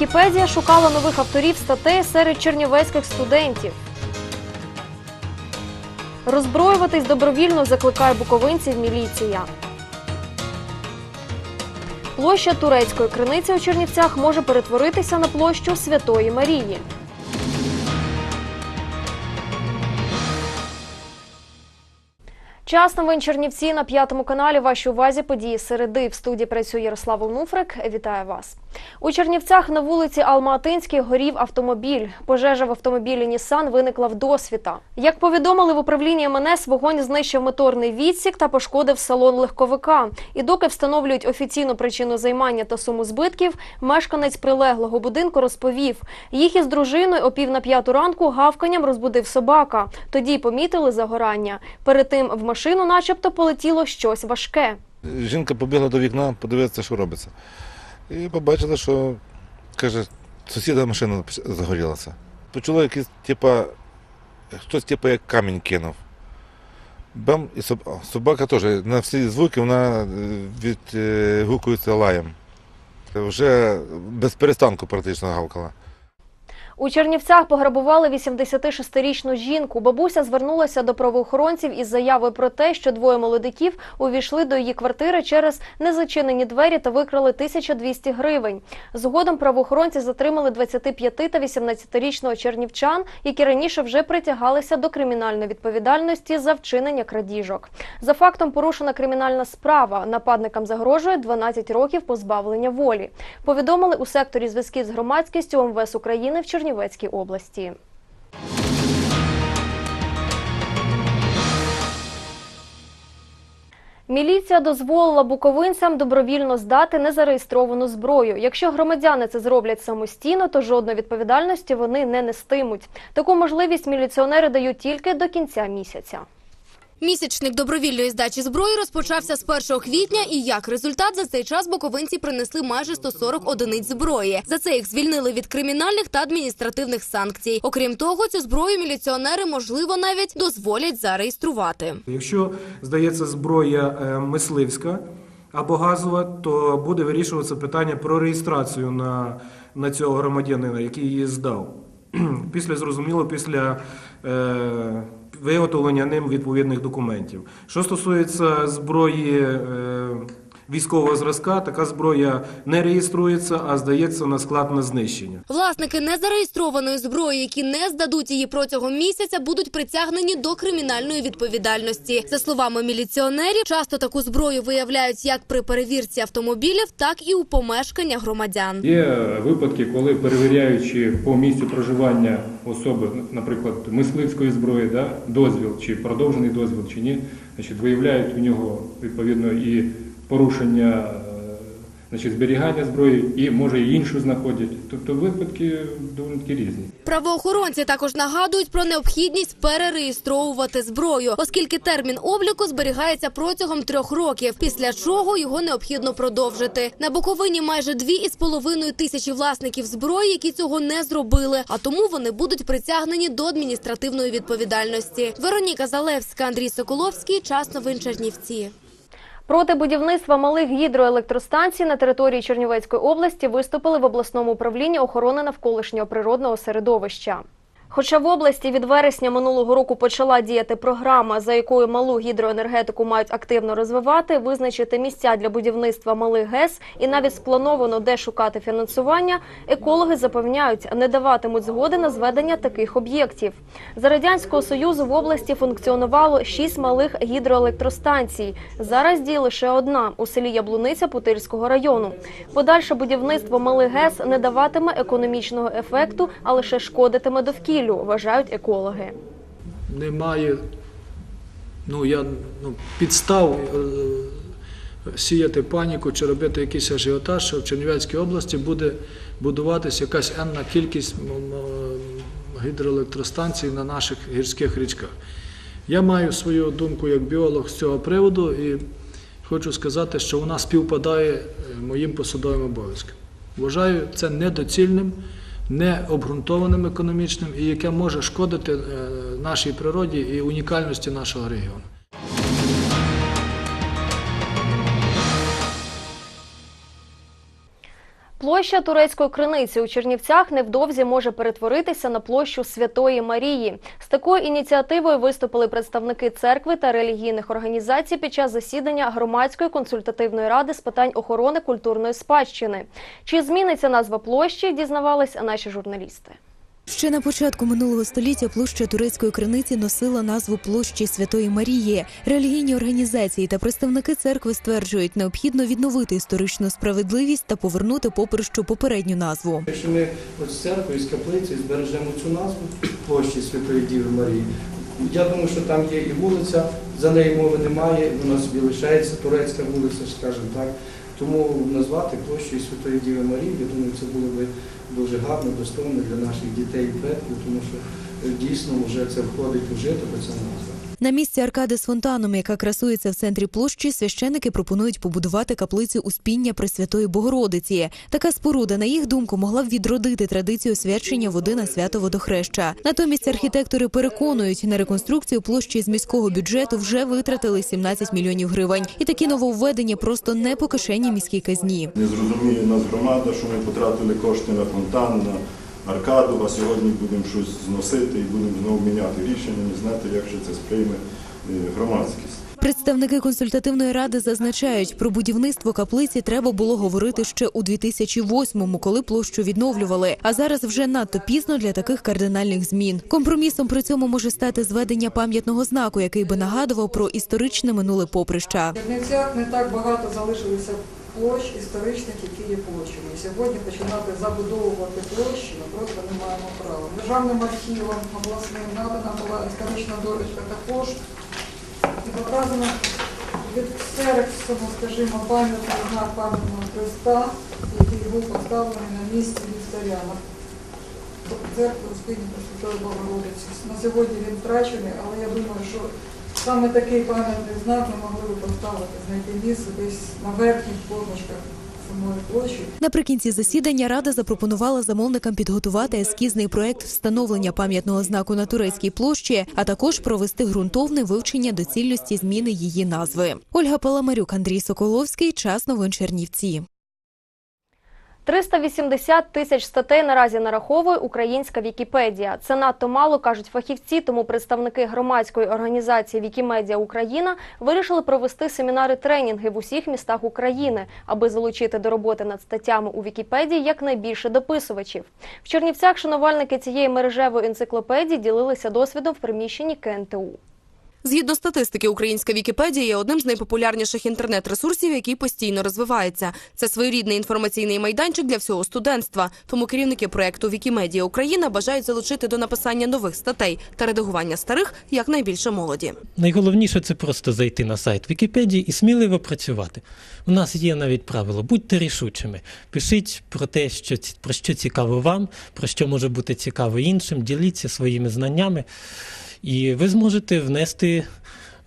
Вікіпедія шукала нових авторів статей серед чернівецьких студентів. Роззброюватись добровільно закликає буковинців міліція. Площа турецької криниці у Чернівцях може перетворитися на площу Святої Марії. Час новин Чернівці на п'ятому каналі. Вашій увазі події середи. В студії працює Ярослав Онуфрик. Вітаю вас. У Чернівцях на вулиці Алма-Атинській горів автомобіль. Пожежа в автомобілі Нісан виникла в досвіта. Як повідомили в управлінні МНС, вогонь знищив моторний відсік та пошкодив салон легковика. І доки встановлюють офіційну причину займання та суму збитків, мешканець прилеглого будинку розповів, їх із дружиною о пів на п'яту ранку гавканням розбудив собака. Тоді помітили загорання. Перед тим в машину, начебто, полетіло щось важке. Жінка побігла до вікна, подивитися, що робиться. І побачила, що каже, сусіда машина загорілася. Почула якийсь, типа, хтось типа як камінь кинув. Бам, і соб- собака теж на всі звуки вона е, відгукується лаєм. Вже без перестанку практично гавкала. У Чернівцях пограбували 86-річну жінку. Бабуся звернулася до правоохоронців із заявою про те, що двоє молодиків увійшли до її квартири через незачинені двері та викрали 1200 гривень. Згодом правоохоронці затримали 25 та 18-річного чернівчан, які раніше вже притягалися до кримінальної відповідальності за вчинення крадіжок. За фактом порушена кримінальна справа. Нападникам загрожує 12 років позбавлення волі. Повідомили у секторі зв'язків з громадськістю МВС України в Чернівецькій області. Міліція дозволила буковинцям добровільно здати незареєстровану зброю. Якщо громадяни це зроблять самостійно, то жодної відповідальності вони не нестимуть. Таку можливість міліціонери дають тільки до кінця місяця. Місячник добровільної здачі зброї розпочався з 1 квітня, і як результат за цей час буковинці принесли майже 140 одиниць зброї. За це їх звільнили від кримінальних та адміністративних санкцій. Окрім того, цю зброю міліціонери можливо навіть дозволять зареєструвати. Якщо здається зброя е, мисливська або газова, то буде вирішуватися питання про реєстрацію на, на цього громадянина, який її здав. Після зрозуміло, після е, виготовлення ним відповідних документів. Що стосується зброї е, військового зразка, така зброя не реєструється, а здається на склад на знищення. Власники незареєстрованої зброї, які не здадуть її протягом місяця, будуть притягнені до кримінальної відповідальності. За словами міліціонерів, часто таку зброю виявляють як при перевірці автомобілів, так і у помешканнях громадян. Є випадки, коли перевіряючи по місцю проживання особи, наприклад, мисливської зброї, да, дозвіл чи продовжений дозвіл чи ні, значить, виявляють у нього відповідно і порушення е, значить, зберігання зброї, і може і іншу знаходять. Тобто випадки доволі різні. Правоохоронці також нагадують про необхідність перереєстровувати зброю, оскільки термін обліку зберігається протягом трьох років, після чого його необхідно продовжити. На Буковині майже дві із половиною тисячі власників зброї, які цього не зробили, а тому вони будуть притягнені до адміністративної відповідальності. Вероніка Залевська, Андрій Соколовський. Час новин Чернівці. Проти будівництва малих гідроелектростанцій на території Чернівецької області виступили в обласному управлінні охорони навколишнього природного середовища. Хоча в області від вересня минулого року почала діяти програма, за якою малу гідроенергетику мають активно розвивати, визначити місця для будівництва малих ГЕС і навіть сплановано де шукати фінансування, екологи запевняють, не даватимуть згоди на зведення таких об'єктів. За радянського союзу в області функціонувало шість малих гідроелектростанцій. Зараз діє лише одна у селі Яблуниця Путильського району. Подальше будівництво малих ГЕС не даватиме економічного ефекту, а лише шкодитиме довкіллю, вважають екологи. немає ну, я, ну, підстав е, сіяти паніку чи робити якийсь ажіотаж, що в Чернівецькій області буде будуватися якась енна кількість гідроелектростанцій на наших гірських річках. Я маю свою думку як біолог з цього приводу і хочу сказати, що вона співпадає е, моїм посадовим обов'язкам. Вважаю це недоцільним, необґрунтованим економічним і яке може шкодити е, нашій природі і унікальності нашого регіону. Площа турецької криниці у Чернівцях невдовзі може перетворитися на площу Святої Марії. З такою ініціативою виступили представники церкви та релігійних організацій під час засідання громадської консультативної ради з питань охорони культурної спадщини. Чи зміниться назва площі, дізнавались наші журналісти. Ще на початку минулого століття площа турецької криниці носила назву площі Святої Марії. Релігійні організації та представники церкви стверджують, необхідно відновити історичну справедливість та повернути поприщу попередню назву. Якщо ми от з церкви, з каплиці збережемо цю назву площі Святої Діви Марії, я думаю, що там є і вулиця, за неї мови немає, вона собі лишається, турецька вулиця, скажімо так. Тому назвати площею Святої Діви Марії, я думаю, це було би дуже гарно, достойно для наших дітей і предків, тому що е, дійсно вже це входить у жито, ця назва. На місці аркади з фонтаном, яка красується в центрі площі, священики пропонують побудувати каплицю Успіння Пресвятої Богородиці. Така споруда, на їх думку, могла б відродити традицію свячення води на свято водохреща. Натомість архітектори переконують, на реконструкцію площі з міського бюджету вже витратили 17 мільйонів гривень. І такі нововведення просто не по кишені міській казні. Не зрозуміє нас громада, що ми потратили кошти на фонтан, на аркаду, а сьогодні будемо щось зносити і будемо знову міняти рішення, не знати, як же це сприйме е, громадськість. Представники консультативної ради зазначають, про будівництво каплиці треба було говорити ще у 2008-му, коли площу відновлювали. А зараз вже надто пізно для таких кардинальних змін. Компромісом при цьому може стати зведення пам'ятного знаку, який би нагадував про історичне минуле поприща. В Чернівцях не так багато залишилося площ історичних, які є площами. Сьогодні починати забудовувати площі ми просто не маємо права. Державним архівом обласним надана була історична довідка також. І показано від ксерексом, скажімо, пам'ятний знак пам'ятного Христа, який був поставлений на місці вівтаря. Церкви Успіння Пресвятої Богородиці. На сьогодні він втрачений, але я думаю, що саме такий пам'ятний знак ми могли б поставити, знайти місце десь на верхніх позначках самої площі. Наприкінці засідання рада запропонувала замовникам підготувати ескізний проект встановлення пам'ятного знаку на турецькій площі, а також провести ґрунтовне вивчення доцільності зміни її назви. Ольга Паламарюк, Андрій Соколовський. Час новин Чернівці. 380 тисяч статей наразі нараховує українська Вікіпедія. Це надто мало, кажуть фахівці, тому представники громадської організації Вікімедіа Україна вирішили провести семінари-тренінги в усіх містах України, аби залучити до роботи над статтями у Вікіпедії якнайбільше дописувачів. В Чернівцях шанувальники цієї мережевої енциклопедії ділилися досвідом в приміщенні КНТУ. Згідно статистики, українська Вікіпедія є одним з найпопулярніших інтернет-ресурсів, який постійно розвивається. Це своєрідний інформаційний майданчик для всього студентства. Тому керівники проекту Вікімедія Україна бажають залучити до написання нових статей та редагування старих якнайбільше молоді. Найголовніше це просто зайти на сайт Вікіпедії і сміливо працювати. У нас є навіть правило: будьте рішучими. Пишіть про те, що про що цікаво вам, про що може бути цікаво іншим. Діліться своїми знаннями, і ви зможете внести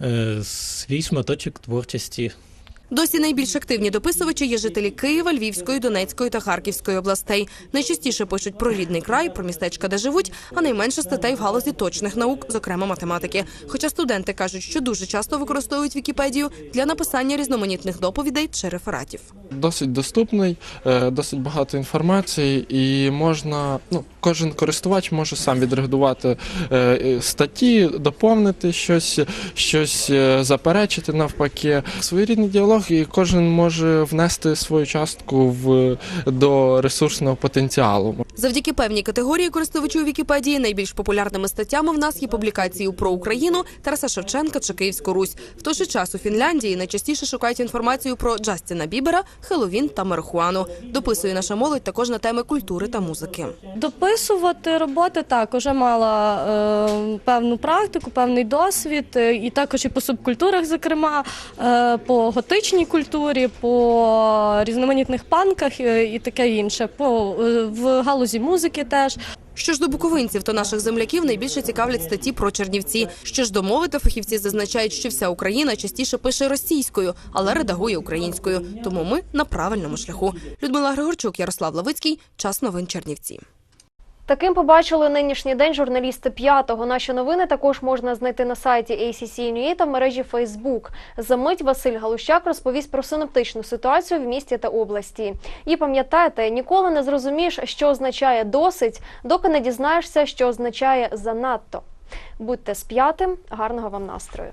е, свій шматочок творчості Досі найбільш активні дописувачі є жителі Києва, Львівської, Донецької та Харківської областей. Найчастіше пишуть про рідний край, про містечка, де живуть, а найменше статей в галузі точних наук, зокрема математики. Хоча студенти кажуть, що дуже часто використовують Вікіпедію для написання різноманітних доповідей чи рефератів. Досить доступний, е, досить багато інформації, і можна, ну, кожен користувач може сам відредагувати е, статті, доповнити щось, щось е, заперечити навпаки. Своєрідний діалог, і кожен може внести свою частку в, до ресурсного потенціалу. Завдяки певній категорії користувачів Вікіпедії найбільш популярними статтями в нас є публікації про Україну, Тараса Шевченка чи Київську Русь. В той же час у Фінляндії найчастіше шукають інформацію про Джастіна Бібера, Хеллоуін та марихуану. Дописує наша молодь також на теми культури та музики. Дописувати роботи так, уже мала е, певну практику, певний досвід, е, і також і по субкультурах, зокрема, е, по готичній культурі, по різноманітних панках е, і таке інше, по, е, в галузі музики теж. Що ж до буковинців, то наших земляків найбільше цікавлять статті про Чернівці. Що ж до мови, то фахівці зазначають, що вся Україна частіше пише російською, але редагує українською. Тому ми на правильному шляху. Людмила Григорчук, Ярослав Лавицький. Час новин Чернівці. Таким побачили нинішній день журналісти п'ятого. Наші новини також можна знайти на сайті ACC.NUA та в мережі Facebook. За мить Василь Галущак розповість про синоптичну ситуацію в місті та області. І пам'ятайте, ніколи не зрозумієш, що означає досить, доки не дізнаєшся, що означає занадто. Будьте з п'ятим, гарного вам настрою.